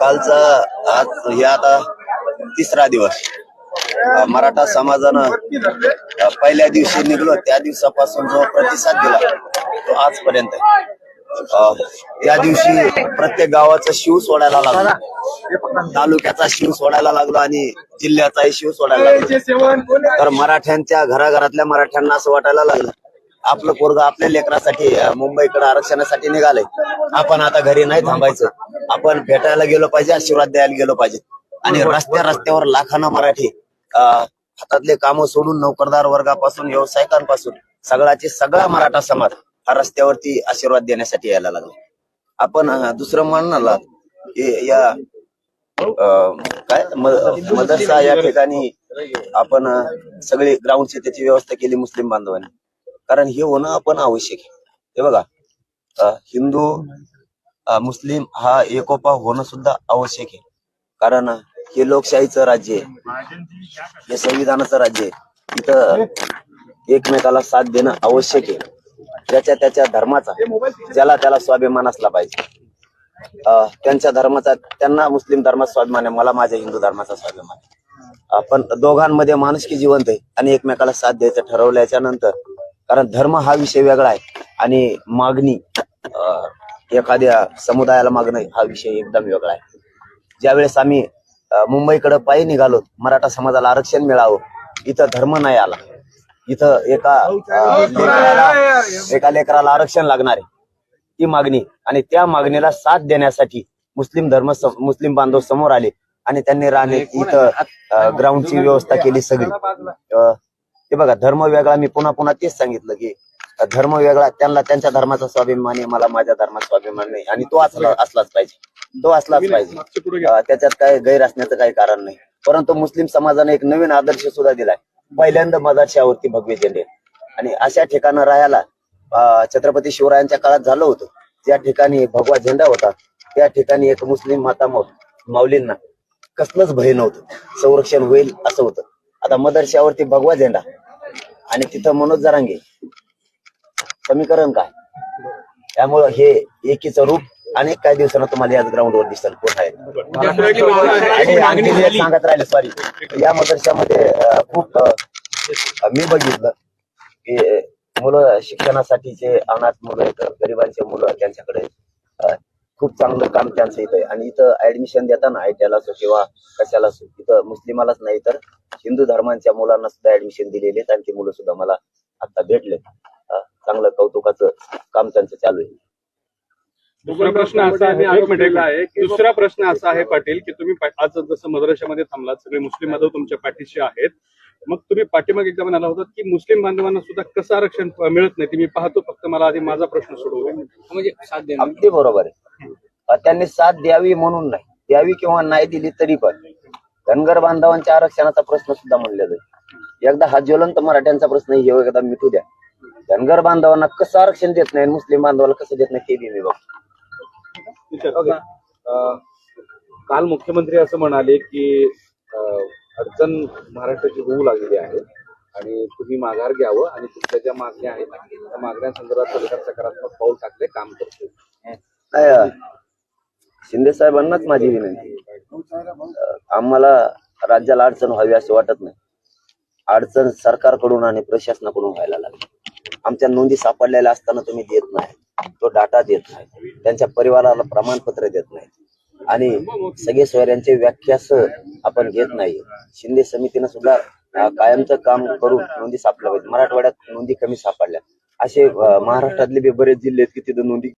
कालचा आज हे आता तिसरा दिवस. मराठा समाजानं पहिल्या दिवशी निघलो त्या दिवसापासून जो प्रतिसाद दिला तो आजपर्यंत त्या दिवशी प्रत्येक गावाचा शिव सोडायला लागला. तालुक्याचा शिव सोडायला लागला आणि जिल्ह्याचाही शिव सोडायला लागला. तर मराठ्यांच्या घराघरातल्या मराठ्यांना असं वाटायला लागलं आपलं पोरग आपल्या लेकरासाठी मुंबईकडे आरक्षणासाठी निघालंय. आपण आता घरी नाही थांबायचं. आपण भेटायला गेलो पाहिजे आशीर्वाद द्यायला गेलो पाहिजे. आणि रस्त्या रस्त्यावर लाखांना मराठी हातातले कामं सोडून नोकरदार वर्गापासून व्यावसायिकांपासून सगळ्याचे सगळा मराठा समाज हा रस्त्यावरती आशीर्वाद देण्यासाठी यायला लागला. आपण दुसरं म्हणाला की या काय मदरसा या ठिकाणी आपण सगळी ग्राउंडची त्याची व्यवस्था केली मुस्लिम बांधवांनी. कारण हे होणं आपण आवश्यक आहे. हे बघा हिंदू मुस्लिम हा एकोपा होणं सुद्धा आवश्यक आहे. कारण हे लोकशाहीचं राज्य आहे. हे संविधानाचं राज्य आहे. इथं एकमेकाला साथ देणं आवश्यक आहे. ज्याच्या त्याच्या धर्माचा ज्याला त्याला स्वाभिमान असला पाहिजे. त्यांच्या धर्माचा त्यांना मुस्लिम धर्माचा स्वाभिमान आहे. मला माझ्या हिंदू धर्माचा स्वाभिमान आहे. पण दोघांमध्ये माणुसकी जिवंत आहे आणि एकमेकाला साथ द्यायचं ठरवल्याच्या नंतर कारण धर्म हा विषय वेगळा आहे आणि मागणी एखाद्या समुदायाला मागणं हा विषय एकदम वेगळा आहे. ज्यावेळेस आम्ही मुंबईकडं मुंबईकडे पायी निघालो मराठा समाजाला आरक्षण मिळावं इथं धर्म नाही आला. इथं एका लेकराला एका लेकराला आरक्षण लागणार आहे. ती मागणी आणि त्या मागणीला साथ देण्यासाठी मुस्लिम धर्म मुस्लिम बांधव समोर आले आणि त्यांनी राहणे इथं ग्राउंडची व्यवस्था केली सगळी. ते हे बघा धर्म वेगळा. मी पुन्हा पुन्हा तेच सांगितलं की धर्म वेगळा त्यांना त्यांच्या धर्माचा स्वाभिमान आहे मला माझ्या धर्माचा स्वाभिमान नाही. आणि तो असला असलाच पाहिजे. तो असलाच पाहिजे. त्याच्यात काय गैर असण्याचं काही कारण नाही. परंतु मुस्लिम समाजाने एक नवीन आदर्श सुद्धा दिलाय. पहिल्यांदा मदरशावरती भगवे झेंडे आणि अशा ठिकाणं राहायला छत्रपती शिवरायांच्या काळात झालं होतं. ज्या ठिकाणी भगवा झेंडा होता त्या ठिकाणी एक मुस्लिम माता माऊ- माऊलींना कसलंच भय नव्हतं. संरक्षण होईल असं होतं. आता मदरशावरती भगवा झेंडा. आणि तिथं मनोज जरांगे समीकरण काय? त्यामुळं हे एकीचं रूप अनेक काही दिवसांना तुम्हाला याच ग्राउंडवर दिसेल कोण आहे? आणि आणखी मी एक सांगत राहिले सॉरी या मदरशामध्ये खूप मी बघितलं की मुलं शिक्षणासाठीचे अनाथ मुलं आहेत गरिबांचे मुलं त्यांच्याकडे खूप चांगलं काम त्यांचं इथं आहे. आणि इथं ऍडमिशन देताना आयटीआयला असो किंवा कशाला असो इथं मुस्लिमालाच नाही तर हिंदू धर्मांच्या मुलांना सुद्धा ऍडमिशन दिलेले आहेत. आणि ते मुलं सुद्धा मला आता भेटले चांगलं कौतुकाचं काम त्यांचं चालू आहे. दुसरा प्रश्न असा आहे एक मिनिट आहे दुसरा प्रश्न असा आहे पाटील की तुम्ही आज जसं मद्राशामध्ये थांबलात सगळे मुस्लिम बांधव तुमच्या पाठीशी आहेत. मग तुम्ही पाठीमागे एकदा म्हणाला होता की मुस्लिम बांधवांना सुद्धा कसं आरक्षण मिळत नाही? ते मी पाहतो फक्त मला आधी माझा प्रश्न सोडवू. म्हणजे साथ देणं अगदी बरोबर आहे. अ, त्यांनी साथ द्यावी म्हणून नाही. द्यावी किंवा नाही दिली तरी पण धनगर बांधवांच्या आरक्षणाचा प्रश्न सुद्धा म्हणलेला आहे. एकदा हा ज्वलंत मराठ्यांचा प्रश्न हे एकदा मिटू द्या. धनगर बांधवांना कसं आरक्षण देत नाही मुस्लिम बांधवाला कसं देत नाही ते बी मी बघतो. विचार. अं, काल मुख्यमंत्री असं म्हणाले की अं, अडचण महाराष्ट्राची होऊ लागलेली आहे आणि तुम्ही माघार घ्यावं आणि तुमच्या ज्या मागण्या आहेत त्या मागण्यांसंदर्भात सरकार सकारात्मक पाऊल टाकले काम करते नाही, अ, शिंदे साहेबांनाच माझी विनंती अ, आम्हाला राज्याला अडचण व्हावी असे वाटत नाही. अडचण सरकारकडून आणि प्रशासनाकडून व्हायला लागली. आमच्या नोंदी सापडलेल्या असताना तुम्ही देत नाही. तो डाटा देत नाही. त्यांच्या परिवाराला प्रमाणपत्र देत नाही. आणि सगळे सोयऱ्यांचे व्याख्यास आपण घेत नाही. शिंदे समितीनं सुद्धा कायमचं काम करून नोंदी सापडल्या पाहिजे मराठवाड्यात नोंदी कमी सापडल्या. असे महाराष्ट्रातले बी बरेच जिल्हे आहेत की तिथं नोंदी